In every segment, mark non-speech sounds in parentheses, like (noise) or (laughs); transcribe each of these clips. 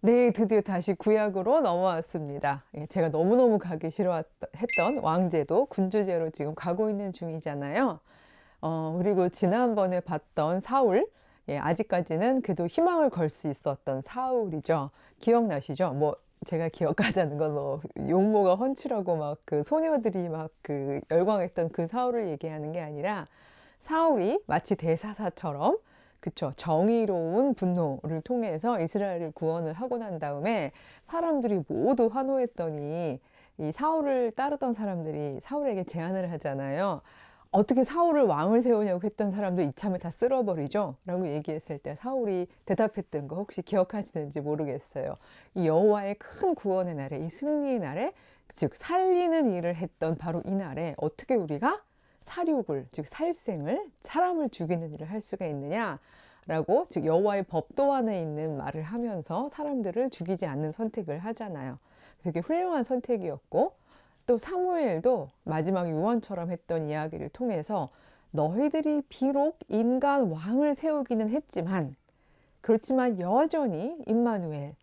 네, 드디어 다시 구약으로 넘어왔습니다. 예, 제가 너무너무 가기 싫어했던 왕제도 군주제로 지금 가고 있는 중이잖아요. 어, 그리고 지난번에 봤던 사울, 예, 아직까지는 그래도 희망을 걸 수 있었던 사울이죠. 기억나시죠? 뭐, 제가 기억하자는 건 뭐, 용모가 훤칠하고 막 그 소녀들이 막 그 열광했던 그 사울을 얘기하는 게 아니라 사울이 마치 대사사처럼 그쵸. 정의로운 분노를 통해서 이스라엘을 구원을 하고 난 다음에 사람들이 모두 환호했더니 이 사울을 따르던 사람들이 사울에게 제안을 하잖아요. 어떻게 사울을 왕을 세우냐고 했던 사람도 이참에 다 쓸어버리죠. 라고 얘기했을 때 사울이 대답했던 거 혹시 기억하시는지 모르겠어요. 이 여호와의 큰 구원의 날에, 이 승리의 날에, 즉, 살리는 일을 했던 바로 이 날에 어떻게 우리가 살육을 즉 살생을 사람을 죽이는 일을 할 수가 있느냐 라고 즉 여호와의 법도 안에 있는 말을 하면서 사람들을 죽이지 않는 선택을 하잖아요. 되게 훌륭한 선택이었고 또 사무엘도 마지막 유언처럼 했던 이야기를 통해서 너희들이 비록 인간 왕을 세우기는 했지만 그렇지만 여전히 임마누엘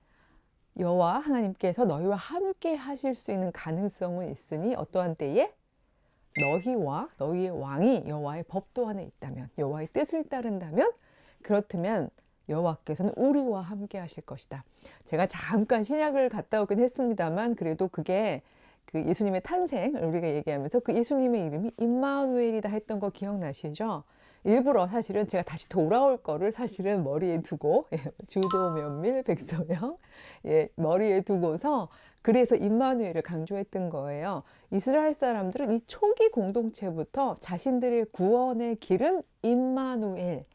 여호와 하나님께서 너희와 함께 하실 수 있는 가능성은 있으니 어떠한 때에 너희와 너희의 왕이 여호와의 법도 안에 있다면 여호와의 뜻을 따른다면 그렇다면 여호와께서는 우리와 함께 하실 것이다. 제가 잠깐 신약을 갔다 오긴 했습니다만 그래도 그게 그 예수님의 탄생을 우리가 얘기하면서 그 예수님의 이름이 임마누엘이다 했던 거 기억나시죠? 일부러 사실은 제가 다시 돌아올 거를 사실은 머리에 두고 예, 주도 면밀 백소영 예, 머리에 두고서 그래서 임마누엘을 강조했던 거예요. 이스라엘 사람들은 이 초기 공동체부터 자신들의 구원의 길은 임마누엘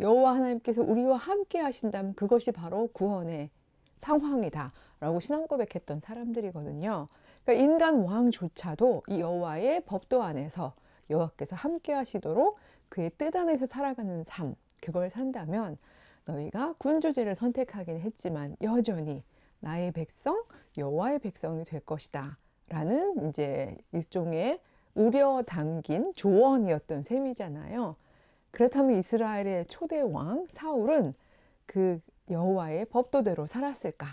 여호와 하나님께서 우리와 함께 하신다면 그것이 바로 구원의 상황이다라고 신앙 고백했던 사람들이거든요. 그러니까 인간 왕조차도 이 여호와의 법도 안에서 여호와께서 함께 하시도록 그의 뜻 안에서 살아가는 삶 그걸 산다면 너희가 군주제를 선택하긴 했지만 여전히 나의 백성 여호와의 백성이 될 것이다 라는 이제 일종의 우려 담긴 조언이었던 셈이잖아요. 그렇다면 이스라엘의 초대 왕 사울은 그 여호와의 법도대로 살았을까?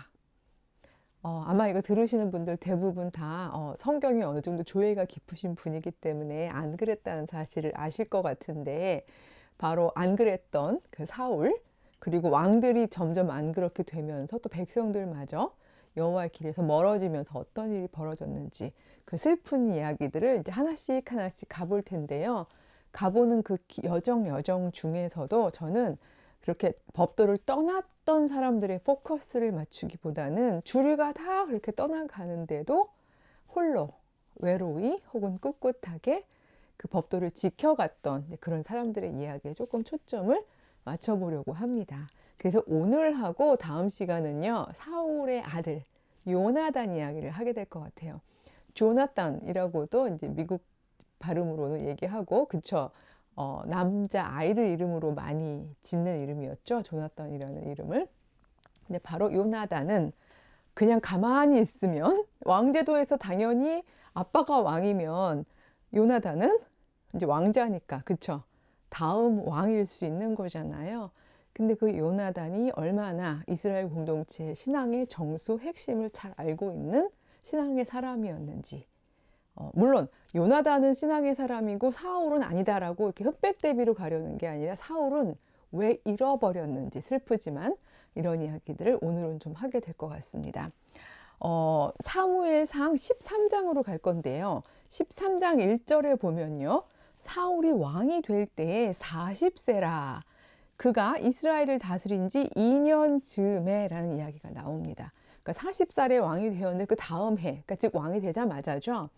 어, 아마 이거 들으시는 분들 대부분 다 어, 성경이 어느 정도 조예가 깊으신 분이기 때문에 안 그랬다는 사실을 아실 것 같은데 바로 안 그랬던 그 사울 그리고 왕들이 점점 안 그렇게 되면서 또 백성들마저 여호와의 길에서 멀어지면서 어떤 일이 벌어졌는지 그 슬픈 이야기들을 이제 하나씩 하나씩 가볼 텐데요. 가보는 그 여정 여정 중에서도 저는 그렇게 법도를 떠났던 사람들의 포커스를 맞추기보다는 주류가 다 그렇게 떠나가는데도 홀로 외로이 혹은 꿋꿋하게 그 법도를 지켜갔던 그런 사람들의 이야기에 조금 초점을 맞춰보려고 합니다. 그래서 오늘하고 다음 시간은요, 사울의 아들, 요나단 이야기를 하게 될 것 같아요. 조나단이라고도 이제 미국 발음으로는 얘기하고, 그쵸. 어, 남자 아이들 이름으로 많이 짓는 이름이었죠. 조나단이라는 이름을. 근데 바로 요나단은 그냥 가만히 있으면 (laughs) 왕제도에서 당연히 아빠가 왕이면 요나단은 이제 왕자니까 그쵸 다음 왕일 수 있는 거잖아요. 근데 그 요나단이 얼마나 이스라엘 공동체의 신앙의 정수 핵심을 잘 알고 있는 신앙의 사람이었는지 어, 물론 요나단은 신앙의 사람이고 사울은 아니다라고 이렇게 흑백 대비로 가려는 게 아니라 사울은 왜 잃어버렸는지 슬프지만 이런 이야기들을 오늘은 좀 하게 될 것 같습니다. 어, 사무엘상 13장으로 갈 건데요. 13장 1절에 보면요. 사울이 왕이 될 때에 40세라. 그가 이스라엘을 다스린 지 2년 즈음에 라는 이야기가 나옵니다. 그러니까 40살에 왕이 되었는데 그 다음 해, 그러니까 즉 왕이 되자마자죠.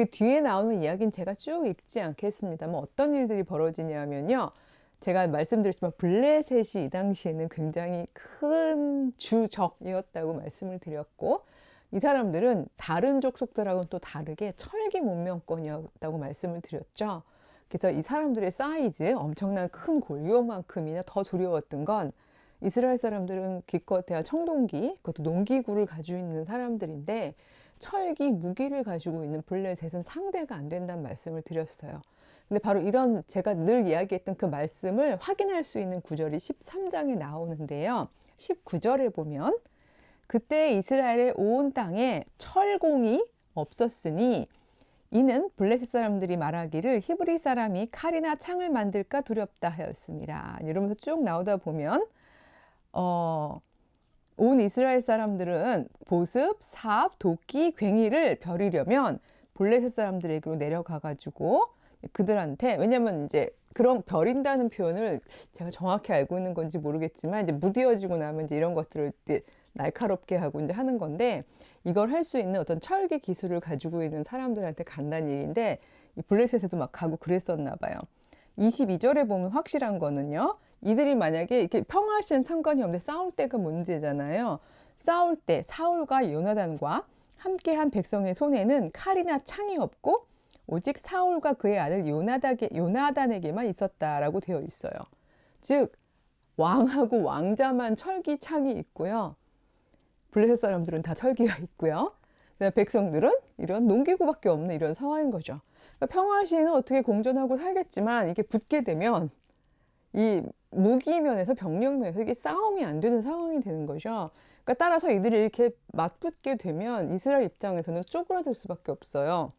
그 뒤에 나오는 이야기는 제가 쭉 읽지 않겠습니다만 어떤 일들이 벌어지냐면요. 제가 말씀드렸지만 블레셋이 이 당시에는 굉장히 큰 주적이었다고 말씀을 드렸고 이 사람들은 다른 족속들하고는 또 다르게 철기 문명권이었다고 말씀을 드렸죠. 그래서 이 사람들의 사이즈 엄청난 큰 골리오만큼이나 더 두려웠던 건 이스라엘 사람들은 기껏해야 청동기, 그것도 농기구를 가지고 있는 사람들인데 철기 무기를 가지고 있는 블레셋은 상대가 안 된다는 말씀을 드렸어요. 근데 바로 이런 제가 늘 이야기했던 그 말씀을 확인할 수 있는 구절이 13장에 나오는데요. 19절에 보면 그때 이스라엘의 온 땅에 철공이 없었으니 이는 블레셋 사람들이 말하기를 히브리 사람이 칼이나 창을 만들까 두렵다 하였습니다. 이러면서 쭉 나오다 보면 어, 온 이스라엘 사람들은 보습, 삽, 도끼, 괭이를 벼리려면 블레셋 사람들에게로 내려가 가지고 그들한테 왜냐면 이제 그런 벼린다는 표현을 제가 정확히 알고 있는 건지 모르겠지만 이제 무디어지고 나면 이제 이런 것들을 날카롭게 하고 이제 하는 건데 이걸 할 수 있는 어떤 철기 기술을 가지고 있는 사람들한테 간다는 이 블레셋에도 막 가고 그랬었나 봐요. 22절에 보면 확실한 거는요. 이들이 만약에 이렇게 평화시는 상관이 없는데 싸울 때가 문제잖아요. 싸울 때 사울과 요나단과 함께한 백성의 손에는 칼이나 창이 없고 오직 사울과 그의 아들 요나단에, 요나단에게만 있었다라고 되어 있어요. 즉 왕하고 왕자만 철기 창이 있고요. 블레셋 사람들은 다 철기가 있고요. 백성들은 이런 농기구밖에 없는 이런 상황인 거죠. 그러니까 평화 시에는 어떻게 공존하고 살겠지만 이게 붙게 되면 이 무기 면에서 병력 면에서 이게 싸움이 안 되는 상황이 되는 거죠. 그러니까 따라서 이들이 이렇게 맞붙게 되면 이스라엘 입장에서는 쪼그라들 수밖에 없어요.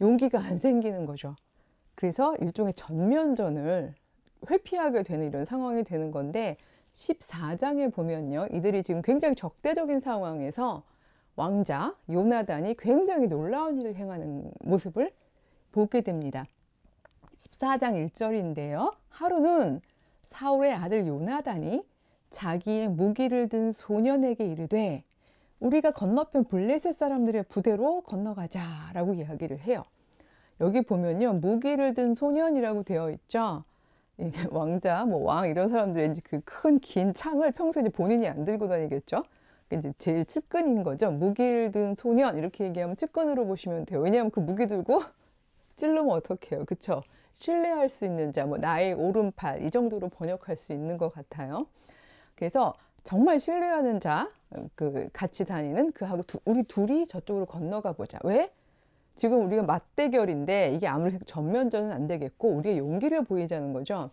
용기가 안 생기는 거죠. 그래서 일종의 전면전을 회피하게 되는 이런 상황이 되는 건데 14장에 보면요. 이들이 지금 굉장히 적대적인 상황에서 왕자 요나단이 굉장히 놀라운 일을 행하는 모습을 보게 됩니다. 14장 1절인데요. 하루는 사울의 아들 요나단이 자기의 무기를 든 소년에게 이르되 우리가 건너편 블레셋 사람들의 부대로 건너가자라고 이야기를 해요. 여기 보면요. 무기를 든 소년이라고 되어 있죠. 이게 왕자, 뭐 왕 이런 사람들의 이제 그 큰 긴 창을 평소에 이제 본인이 안 들고 다니겠죠. 이제 제일 측근인 거죠. 무기를 든 소년 이렇게 얘기하면 측근으로 보시면 돼요. 왜냐하면 그 무기 들고 (laughs) 찔르면 어떡해요. 그쵸? 신뢰할 수 있는 자, 뭐 나의 오른팔 이 정도로 번역할 수 있는 것 같아요. 그래서 정말 신뢰하는 자, 그 같이 다니는 그하고 두, 우리 둘이 저쪽으로 건너가 보자. 왜? 지금 우리가 맞대결인데 이게 아무리 전면전은 안 되겠고 우리의 용기를 보이자는 거죠.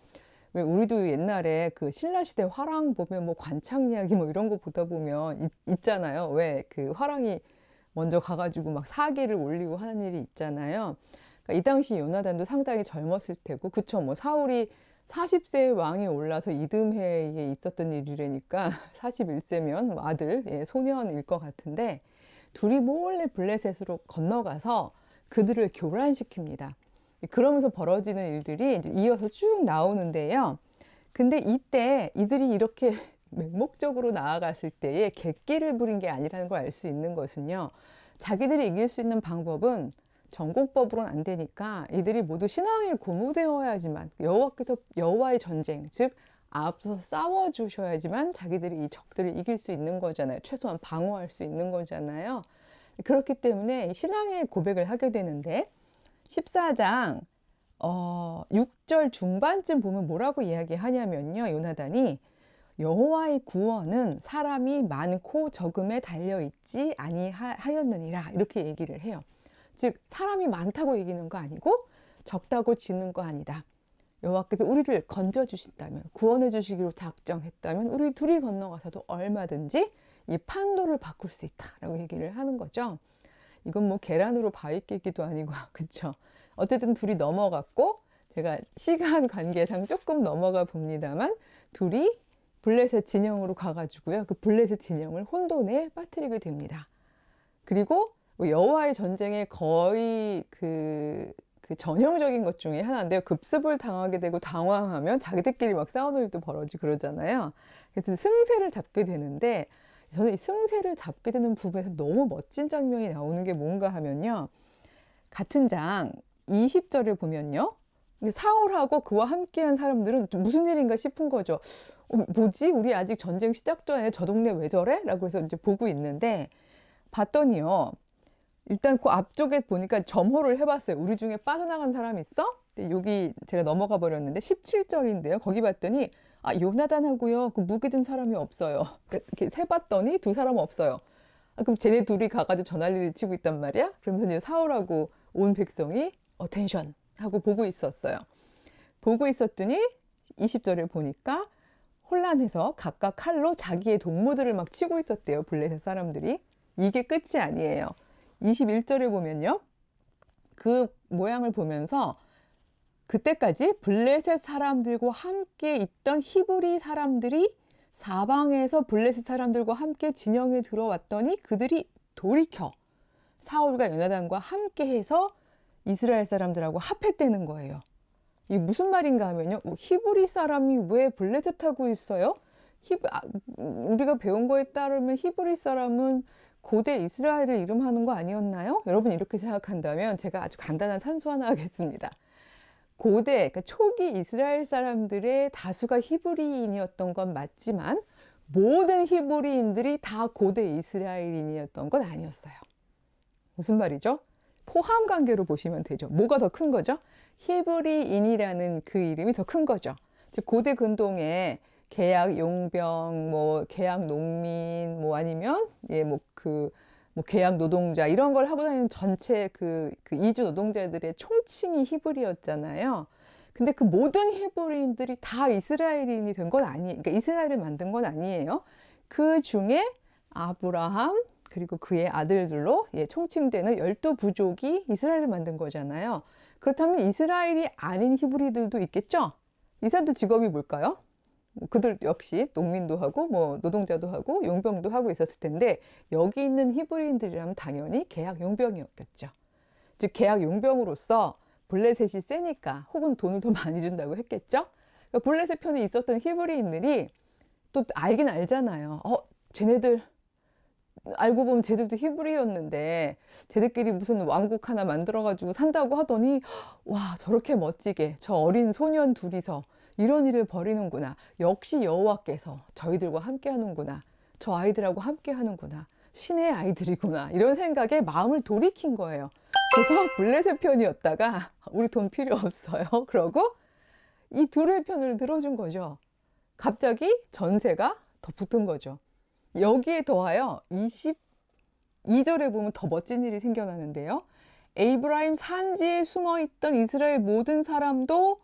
왜 우리도 옛날에 그 신라 시대 화랑 보면 뭐 관창 이야기 뭐 이런 거 보다 보면 있, 있잖아요. 왜 그 화랑이 먼저 가가지고 막 사기를 올리고 하는 일이 있잖아요. 그러니까 이 당시 요나단도 상당히 젊었을 테고, 그쵸? 뭐 사울이 40세의 왕이 올라서 이듬해에 있었던 일이라니까 (laughs) 41세면 아들, 예, 소년일 것 같은데 둘이 몰래 블레셋으로 건너가서 그들을 교란시킵니다. 그러면서 벌어지는 일들이 이제 이어서 쭉 나오는데요. 근데 이때 이들이 이렇게 (laughs) 맹목적으로 나아갔을 때에 객기를 부린 게 아니라는 걸 알 수 있는 것은요. 자기들이 이길 수 있는 방법은 전공법으로는 안 되니까 이들이 모두 신앙에 고무되어야지만 여호와께서 여호와의 전쟁 즉 앞서서 싸워 주셔야지만 자기들이 이 적들을 이길 수 있는 거잖아요. 최소한 방어할 수 있는 거잖아요. 그렇기 때문에 신앙의 고백을 하게 되는데 14장 어, 6절 중반쯤 보면 뭐라고 이야기하냐면요. 요나단이 여호와의 구원은 사람이 많고 적음에 달려 있지 아니하였느니라 이렇게 얘기를 해요. 즉 사람이 많다고 이기는 거 아니고 적다고 지는 거 아니다. 여호와께서 우리를 건져 주신다면 구원해 주시기로 작정했다면 우리 둘이 건너가서도 얼마든지 이 판도를 바꿀 수 있다라고 얘기를 하는 거죠. 이건 뭐 계란으로 바위 깨기도 아니고 (laughs) 그쵸? 어쨌든 둘이 넘어갔고 제가 시간 관계상 조금 넘어가 봅니다만 둘이 블레셋 진영으로 가가지고요. 그 블레셋 진영을 혼돈에 빠뜨리게 됩니다. 그리고 뭐 여호와의 전쟁에 거의 그, 그 전형적인 것 중에 하나인데요. 급습을 당하게 되고 당황하면 자기들끼리 막 싸우는 일도 벌어지고 그러잖아요. 그래서 승세를 잡게 되는데 저는 이 승세를 잡게 되는 부분에서 너무 멋진 장면이 나오는 게 뭔가 하면요. 같은 장 20절을 보면요. 사울하고 그와 함께한 사람들은 무슨 일인가 싶은 거죠. 어, 뭐지? 우리 아직 전쟁 시작도 안 해. 저 동네 왜 저래? 라고 해서 이제 보고 있는데 봤더니요. 일단 그 앞쪽에 보니까 점호를 해봤어요. 우리 중에 빠져나간 사람 있어? 여기 제가 넘어가 버렸는데 17절인데요. 거기 봤더니 아 요나단하고요. 그 무기 든 사람이 없어요. (laughs) 이렇게 세봤더니 두 사람 없어요. 아, 그럼 쟤네 둘이 가가지고 전화리를 치고 있단 말이야? 그러면서 사울하고 온 백성이 어텐션 하고 보고 있었어요. 보고 있었더니 20절에 보니까 혼란해서 각각 칼로 자기의 동무들을 막 치고 있었대요. 블레셋 사람들이. 이게 끝이 아니에요. 21절에 보면요. 그 모양을 보면서 그때까지 블레셋 사람들과 함께 있던 히브리 사람들이 사방에서 블레셋 사람들과 함께 진영에 들어왔더니 그들이 돌이켜 사울과 요나단과 함께 해서 이스라엘 사람들하고 합했다는 거예요. 이게 무슨 말인가 하면요. 뭐 히브리 사람이 왜 블레셋하고 있어요? 히브, 아, 우리가 배운 거에 따르면 히브리 사람은 고대 이스라엘을 이름하는 거 아니었나요? 여러분 이렇게 생각한다면 제가 아주 간단한 산수 하나 하겠습니다. 고대, 그러니까 초기 이스라엘 사람들의 다수가 히브리인이었던 건 맞지만 모든 히브리인들이 다 고대 이스라엘인이었던 건 아니었어요. 무슨 말이죠? 포함 관계로 보시면 되죠. 뭐가 더 큰 거죠? 히브리인이라는 그 이름이 더 큰 거죠. 즉 고대 근동에 계약 용병, 뭐 계약 농민, 뭐 아니면 예뭐그 뭐 계약 노동자 이런 걸 하고 다니는 전체 그, 그 이주 노동자들의 총칭이 히브리였잖아요. 근데 그 모든 히브리인들이 다 이스라엘인이 된 건 아니, 그러니까 이스라엘을 만든 건 아니에요. 그 중에 아브라함 그리고 그의 아들들로 예, 총칭되는 열두 부족이 이스라엘을 만든 거잖아요. 그렇다면 이스라엘이 아닌 히브리들도 있겠죠? 이 사람들 직업이 뭘까요? 뭐 그들 역시 농민도 하고 뭐 노동자도 하고 용병도 하고 있었을 텐데 여기 있는 히브리인들이라면 당연히 계약 용병이었겠죠. 즉 계약 용병으로서 블레셋이 세니까 혹은 돈을 더 (laughs) 많이 준다고 했겠죠. 그러니까 블레셋 편에 있었던 히브리인들이 또 알긴 알잖아요. 어, 쟤네들 알고 보면 쟤들도 히브리였는데 쟤들끼리 무슨 왕국 하나 만들어가지고 산다고 하더니 와 저렇게 멋지게 저 어린 소년 둘이서 이런 일을 벌이는구나. 역시 여호와께서 저희들과 함께 하는구나. 저 아이들하고 함께 하는구나. 신의 아이들이구나. 이런 생각에 마음을 돌이킨 거예요. 그래서 블레셋 편이었다가 우리 돈 필요 없어요. (laughs) 그러고 이 둘의 편을 들어준 거죠. 갑자기 전세가 더 붙은 거죠. 여기에 더하여 22절에 보면 더 멋진 일이 생겨나는데요. 에이브라임 산지에 숨어 있던 이스라엘 모든 사람도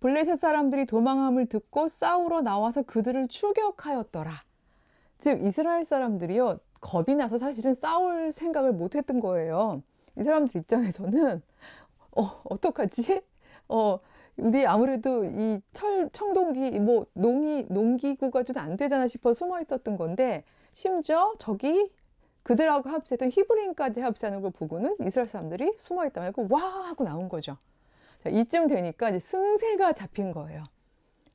블레셋 사람들이 도망함을 듣고 싸우러 나와서 그들을 추격하였더라. 즉 이스라엘 사람들이요 겁이 나서 사실은 싸울 생각을 못 했던 거예요. 이 사람들 입장에서는 어 어떡하지? 어 우리 아무래도 이 철 청동기 뭐 농이 농기구가 좀 안 되잖아 싶어 숨어 있었던 건데 심지어 저기 그들하고 합세했던 히브리인까지 합세하는 걸 보고는 이스라엘 사람들이 숨어 있다 말고 와 하고 나온 거죠. 자, 이쯤 되니까 이제 승세가 잡힌 거예요.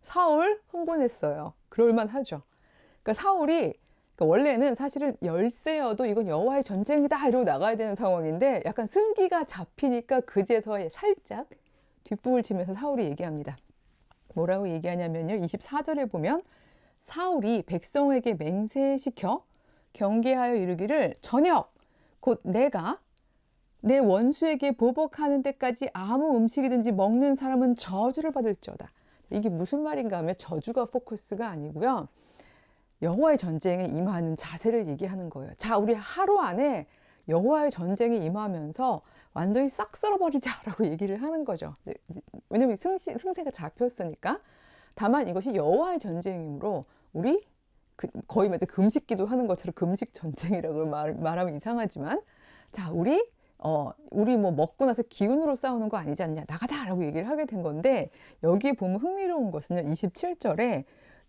사울 흥분했어요. 그럴만 하죠. 그러니까 사울이 그러니까 원래는 사실은 열세여도 이건 여호와의 전쟁이다 이러고 나가야 되는 상황인데 약간 승기가 잡히니까 그제서야 살짝 뒷북을 치면서 사울이 얘기합니다. 뭐라고 얘기하냐면요. 24절에 보면 사울이 백성에게 맹세시켜 경계하여 이르기를 저녁 곧 내가 내 원수에게 보복하는 데까지 아무 음식이든지 먹는 사람은 저주를 받을지어다. 이게 무슨 말인가 하면 저주가 포커스가 아니고요. 여호와의 전쟁에 임하는 자세를 얘기하는 거예요. 자, 우리 하루 안에 여호와의 전쟁에 임하면서 완전히 싹 쓸어버리자라고 (laughs) 얘기를 하는 거죠. 네, 왜냐면 승시, 승세가 잡혔으니까. 다만 이것이 여호와의 전쟁이므로 우리 그 거의 금식기도 하는 것처럼 금식 전쟁이라고 말, 말하면 이상하지만 자 우리 어 우리 뭐 먹고 나서 기운으로 싸우는 거 아니지 않냐 나가자 라고 얘기를 하게 된 건데 여기에 보면 흥미로운 것은요 27절에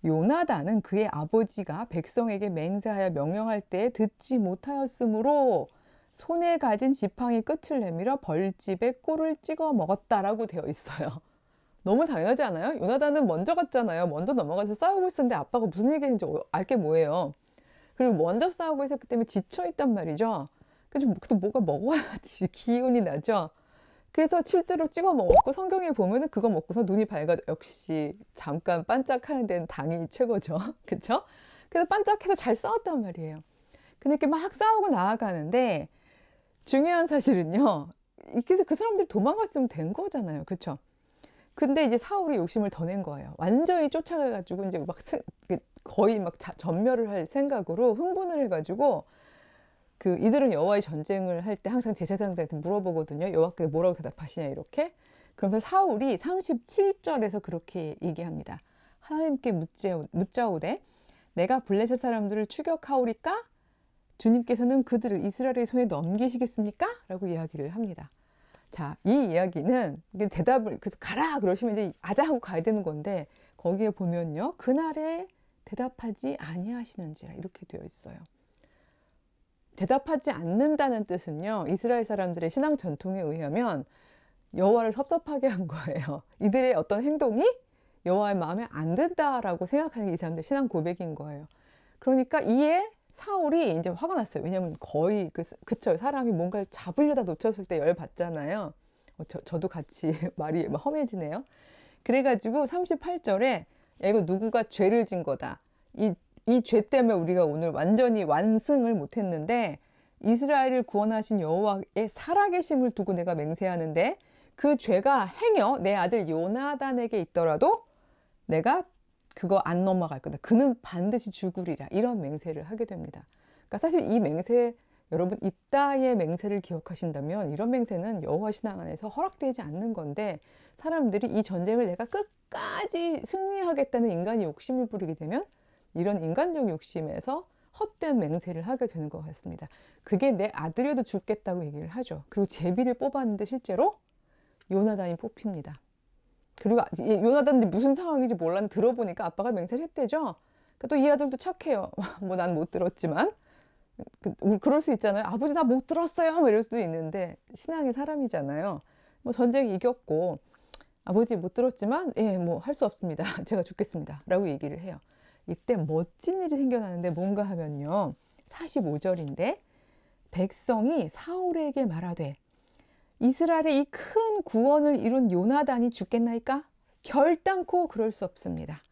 요나단은 그의 아버지가 백성에게 맹세하여 명령할 때 듣지 못하였으므로 손에 가진 지팡이 끝을 내밀어 벌집에 꿀을 찍어 먹었다라고 되어 있어요. 너무 당연하지 않아요? 요나단은 먼저 갔잖아요. 먼저 넘어가서 싸우고 있었는데 아빠가 무슨 얘기했는지 알게 뭐예요. 그리고 먼저 싸우고 있었기 때문에 지쳐 있단 말이죠. 그래서 또 뭐가 먹어야지 (laughs) 기운이 나죠. 그래서 실제로 찍어 먹었고 성경에 보면은 그거 먹고서 눈이 밝아 역시 잠깐 반짝하는 데는 당이 최고죠. (laughs) 그렇죠? 그래서 반짝해서 잘 싸웠단 말이에요. 근데 이렇게 막 싸우고 나아가는데 중요한 사실은요. 그래서 그 사람들이 도망갔으면 된 거잖아요. 그렇죠? 근데 이제 사울이 욕심을 더 낸 거예요. 완전히 쫓아가가지고 이제 막 스, 거의 막 자, 전멸을 할 생각으로 흥분을 해가지고 그 이들은 여호와의 전쟁을 할 때 항상 제사장들한테 물어보거든요. 여호와께 뭐라고 대답하시냐 이렇게. 그러면서 사울이 37절에서 그렇게 얘기합니다. 하나님께 묻자, 묻자오되 내가 블레셋 사람들을 추격하오리까? 주님께서는 그들을 이스라엘의 손에 넘기시겠습니까? 라고 이야기를 합니다. 자, 이 이야기는 대답을 그 가라 그러시면 이제 아자 하고 가야 되는 건데 거기에 보면요. 그날에 대답하지 아니하시는지라 이렇게 되어 있어요. 대답하지 않는다는 뜻은요. 이스라엘 사람들의 신앙 전통에 의하면 여호와를 섭섭하게 한 거예요. (laughs) 이들의 어떤 행동이 여호와의 마음에 안 든다라고 생각하는 게 이 사람들 신앙 고백인 거예요. 그러니까 이에 사울이 이제 화가 났어요. 왜냐하면 거의 그 그쵸 사람이 뭔가를 잡으려다 놓쳤을 때 열 받잖아요. 어, 저, 저도 같이 (laughs) 말이 막 험해지네요. 그래가지고 38절에 야, 이거 누구가 죄를 진 거다. 이 이 죄 때문에 우리가 오늘 완전히 완승을 못했는데 이스라엘을 구원하신 여호와의 살아계심을 두고 내가 맹세하는데 그 죄가 행여 내 아들 요나단에게 있더라도 내가 그거 안 넘어갈 거다. 그는 반드시 죽으리라. 이런 맹세를 하게 됩니다. 그러니까 사실 이 맹세 여러분 입다의 맹세를 기억하신다면 이런 맹세는 여호와 신앙 안에서 허락되지 않는 건데 사람들이 이 전쟁을 내가 끝까지 승리하겠다는 인간이 욕심을 부리게 되면 이런 인간적 욕심에서 헛된 맹세를 하게 되는 것 같습니다. 그게 내 아들이어도 죽겠다고 얘기를 하죠. 그리고 제비를 뽑았는데 실제로 요나단이 뽑힙니다. 그리고 요나단이 무슨 상황인지 몰랐는데 들어보니까 아빠가 맹세를 했대죠. 그러니까 또 이 아들도 착해요. (laughs) 뭐 난 못 들었지만 그, 그럴 수 있잖아요. 아버지 나 못 들었어요. 뭐 이럴 수도 있는데 신앙의 사람이잖아요. 뭐 전쟁 이겼고 아버지 못 들었지만 예 뭐 할 수 없습니다. (laughs) 제가 죽겠습니다.라고 얘기를 해요. 이때 멋진 일이 생겨나는데 뭔가 하면요. 45절인데 백성이 사울에게 말하되 이스라엘의 이 큰 구원을 이룬 요나단이 죽겠나이까? 결단코 그럴 수 없습니다.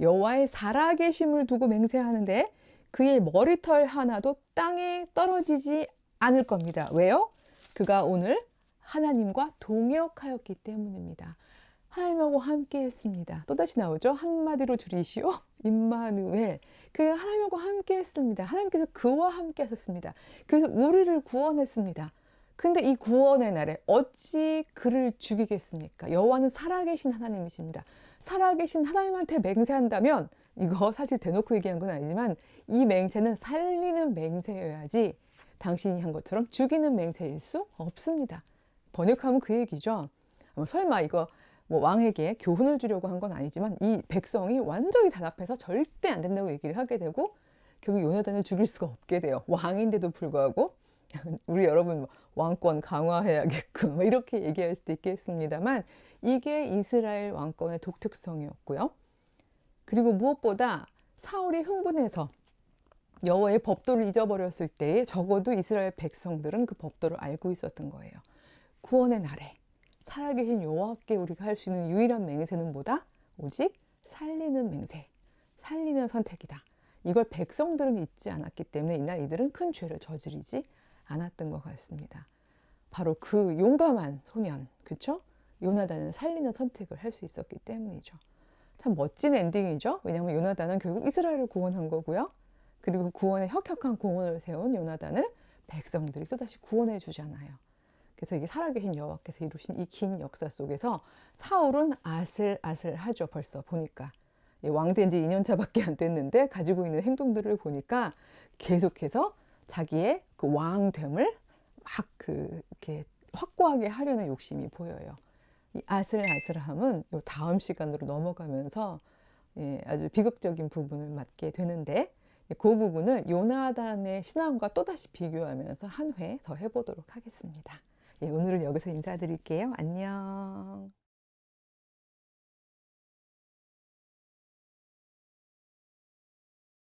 여호와의 살아계심을 두고 맹세하는데 그의 머리털 하나도 땅에 떨어지지 않을 겁니다. 왜요? 그가 오늘 하나님과 동역하였기 때문입니다. 하나님하고 함께 했습니다. 또다시 나오죠. 한마디로 줄이시오. (laughs) 임마누엘. 그 하나님하고 함께 했습니다. 하나님께서 그와 함께 하셨습니다. 그래서 우리를 구원했습니다. 근데 이 구원의 날에 어찌 그를 죽이겠습니까? 여호와는 살아계신 하나님이십니다. 살아계신 하나님한테 맹세한다면 이거 사실 대놓고 얘기한 건 아니지만 이 맹세는 살리는 맹세여야지 당신이 한 것처럼 죽이는 맹세일 수 없습니다. 번역하면 그 얘기죠. 뭐 설마 이거 뭐 왕에게 교훈을 주려고 한 건 아니지만 이 백성이 완전히 단합해서 절대 안 된다고 얘기를 하게 되고 결국 요나단을 죽일 수가 없게 돼요. 왕인데도 불구하고 (laughs) 우리 여러분 뭐 왕권 강화해야겠군 뭐 이렇게 얘기할 수도 있겠습니다만 이게 이스라엘 왕권의 독특성이었고요. 그리고 무엇보다 사울이 흥분해서 여호와의 법도를 잊어버렸을 때 적어도 이스라엘 백성들은 그 법도를 알고 있었던 거예요. 구원의 날에 살아계신 여호와께 우리가 할 수 있는 유일한 맹세는 뭐다? 오직 살리는 맹세, 살리는 선택이다. 이걸 백성들은 잊지 않았기 때문에 이날 이들은 큰 죄를 저지르지 않았던 것 같습니다. 바로 그 용감한 소년, 그쵸? 요나단은 살리는 선택을 할 수 있었기 때문이죠. 참 멋진 엔딩이죠. 왜냐하면 요나단은 결국 이스라엘을 구원한 거고요. 그리고 구원의 혁혁한 공헌을 세운 요나단을 백성들이 또다시 구원해 주잖아요. 그래서 이게 살아계신 여호와께서 이루신 이 긴 역사 속에서 사울은 아슬아슬하죠. 벌써 보니까 왕된 지 2년 차밖에 안 됐는데 가지고 있는 행동들을 보니까 계속해서 자기의 그 왕됨을 막 그 이렇게 확고하게 하려는 욕심이 보여요. 이 아슬아슬함은 요 다음 시간으로 넘어가면서 예, 아주 비극적인 부분을 맞게 되는데 그 부분을 요나단의 신앙과 또다시 비교하면서 한 회 더 해보도록 하겠습니다. 예, 오늘은 여기서 인사드릴게요. 안녕.